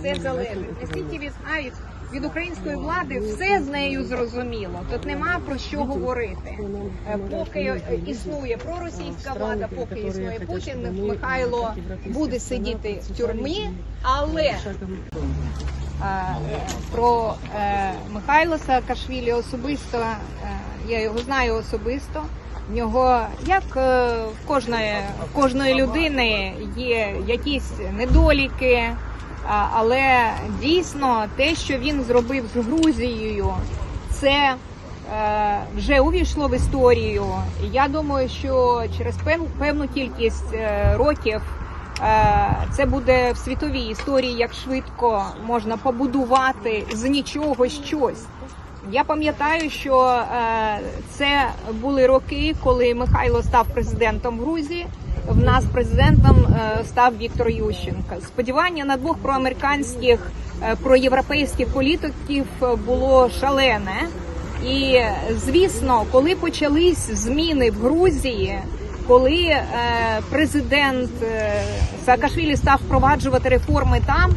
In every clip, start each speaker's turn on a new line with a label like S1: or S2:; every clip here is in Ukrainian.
S1: все залежить. Наскільки він знають від української влади, все з нею зрозуміло. Тут нема про що говорити. Е, Поки існує проросійська влада, поки існує Путін, Михайло буде сидіти в тюрмі, але е, про е, Михайла Саакашвілі особисто я його знаю особисто. В нього, як в кожної, кожної людини, є якісь недоліки, але дійсно те, що він зробив з Грузією, це е, вже увійшло в історію. Я думаю, що через певну кількість е, років е, це буде в світовій історії, як швидко можна побудувати з нічого щось. Я пам'ятаю, що е, це були роки, коли Михайло став президентом Грузії. В нас президентом е, став Віктор Ющенко. Сподівання на двох проамериканських е, проєвропейських політиків було шалене. І звісно, коли почались зміни в Грузії, коли президент Саакашвілі став впроваджувати реформи там.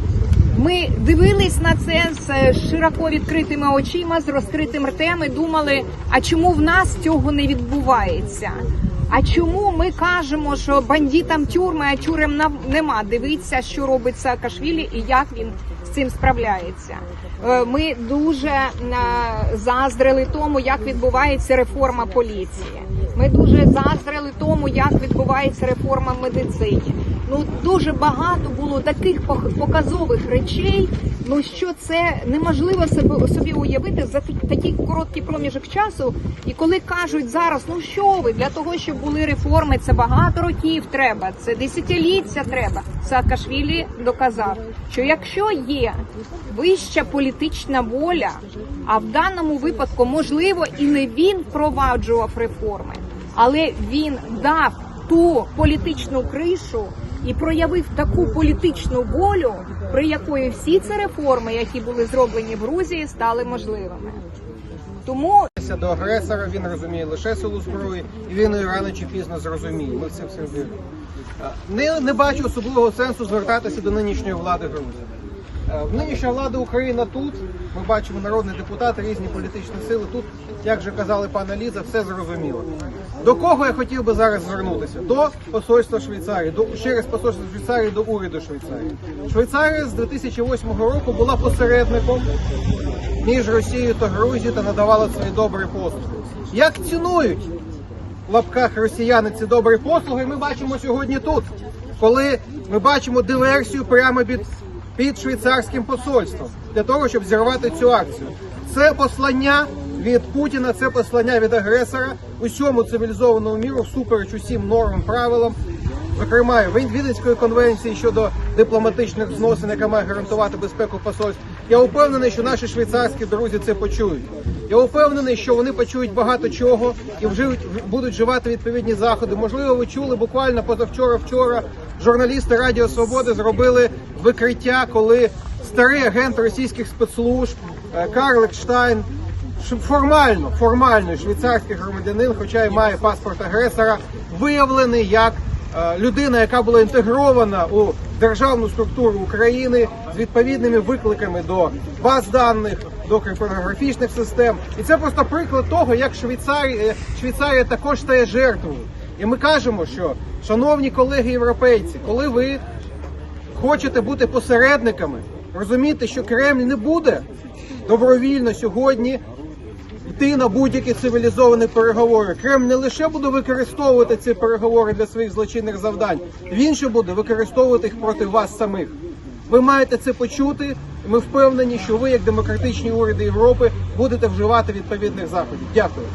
S1: Ми дивились на це з широко відкритими очима, з розкритим ртем і думали, а чому в нас цього не відбувається? А чому ми кажемо, що бандитам тюрми, а тюрем нема? Дивіться, що робить Саакашвілі і як він з цим справляється. Е, Ми дуже е, заздрили тому, як відбувається реформа поліції. Ми дуже заздрили тому, як відбувається реформа в медицині. Ну дуже багато було таких показових речей. Ну що це неможливо себе собі уявити за такий короткий проміжок часу. І коли кажуть зараз, ну що ви для того, щоб були реформи, це багато років треба, це десятиліття треба. Саакашвілі доказав, що якщо є вища політична воля, а в даному випадку можливо і не він впроваджував реформи, але він дав ту політичну кришу і проявив таку політичну волю, при якої всі ці реформи, які були зроблені в Грузії, стали можливими. Тому
S2: до агресора, він розуміє лише силу зброї, і він її рано чи пізно зрозуміє. Ми це все віримо. Е, Не, не бачу особливого сенсу звертатися до нинішньої влади Грузії. Нинішня влада України тут. Ми бачимо народні депутати, різні політичні сили. Тут, як вже казали пана Ліза, все зрозуміло. До кого я хотів би зараз звернутися? До посольства Швейцарії, до через посольство Швейцарії до уряду Швейцарії. Швейцарія з 2008 року була посередником між Росією та Грузією та надавала свої добрі послуги. Як цінують в лапках росіяни ці добрі послуги, ми бачимо сьогодні тут, коли ми бачимо диверсію прямо під, під швейцарським посольством для того, щоб зірвати цю акцію. Це послання від Путіна, це послання від агресора усьому цивілізованому міру всупереч усім нормам, правилам, зокрема від Віденської конвенції щодо дипломатичних зносин, яка має гарантувати безпеку посольств. Я впевнений, що наші швейцарські друзі це почують. Я впевнений, що вони почують багато чого і вживуть будуть вживати відповідні заходи. Можливо, ви чули буквально позавчора, вчора журналісти Радіо Свободи зробили викриття, коли старий агент російських спецслужб е, Карл Екштайн щоб формально, формально швейцарський громадянин, хоча й має паспорт агресора, виявлений як е, людина, яка була інтегрована у державну структуру України з відповідними викликами до баз даних, до криптографічних систем. І це просто приклад того, як Швейцарія, Швейцарія також стає жертвою. І ми кажемо, що, шановні колеги європейці, коли ви хочете бути посередниками, розумієте, що Кремль не буде добровільно сьогодні йти на будь-які цивілізовані переговори. Кремль не лише буде використовувати ці переговори для своїх злочинних завдань, він ще буде використовувати їх проти вас самих. Ви маєте це почути. і Ми впевнені, що ви, як демократичні уряди Європи, будете вживати відповідних заходів. Дякую.